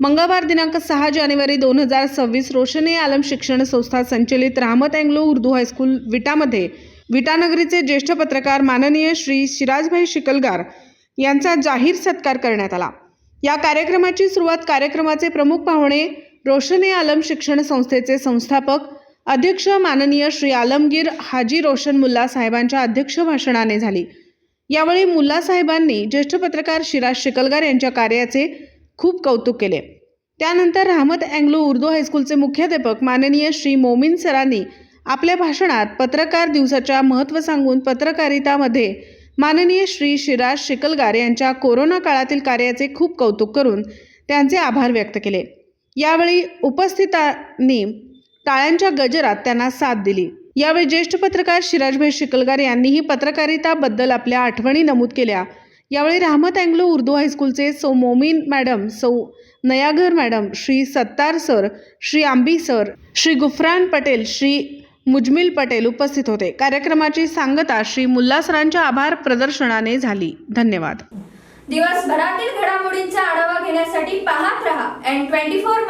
मंगळवार दिनांक सहा जानेवारी दोन हजार सव्वीस रोशनी आलम शिक्षण संस्था संचलित Rahmat Anglo Urdu high school विटामध्ये विटानगरीचे ज्येष्ठ पत्रकार माननीय श्री शिराजभाई शिकलगार यांचा जाहीर सत्कार करण्यात आला. या कार्यक्रमाची सुरुवात कार्यक्रमाचे प्रमुख पाहुणे रोशनी आलम शिक्षण संस्थेचे संस्थापक अध्यक्ष माननीय श्री आलमगीर हाजी रोशन मुल्ला साहेबांच्या अध्यक्ष भाषणाने झाली. यावेळी मुल्ला साहेबांनी ज्येष्ठ पत्रकार शिराज शिकलगार यांच्या कार्याचे खूप कौतुक केले. त्यानंतर राहमत अँग्लो उर्दू हायस्कूलचे मुख्याध्यापक माननीय श्री मोमीन सरांनी आपल्या भाषणात पत्रकार दिवसाच्या महत्त्व सांगून पत्रकारितामध्ये माननीय श्री शिराज शिकलगार यांच्या कोरोना काळातील कार्याचे खूप कौतुक करून त्यांचे आभार व्यक्त केले. यावेळी उपस्थितांनी टाळ्यांच्या गजरात त्यांना साथ दिली. यावेळी ज्येष्ठ पत्रकार शिराजभाई शिकलगार यांनीही पत्रकारिताबद्दल आपल्या आठवणी नमूद केल्या. यावेळी राहमत अँग्लो उर्दू हायस्कूलचे सौ मोमीन मॅडम सौ Nayaghar madam Shri Sattar sir Shri Ambi sir Shri Gufran Patel Shri Mujmil Patel उपस्थित होते. कार्यक्रमाची सांगता श्री मुल्ला सरांच्या आभार प्रदर्शनाने झाली. धन्यवाद. दिवसभरातील घडामोडींचा आढावा घेण्यासाठी पाहत रहा एन ट्वेंटी फोर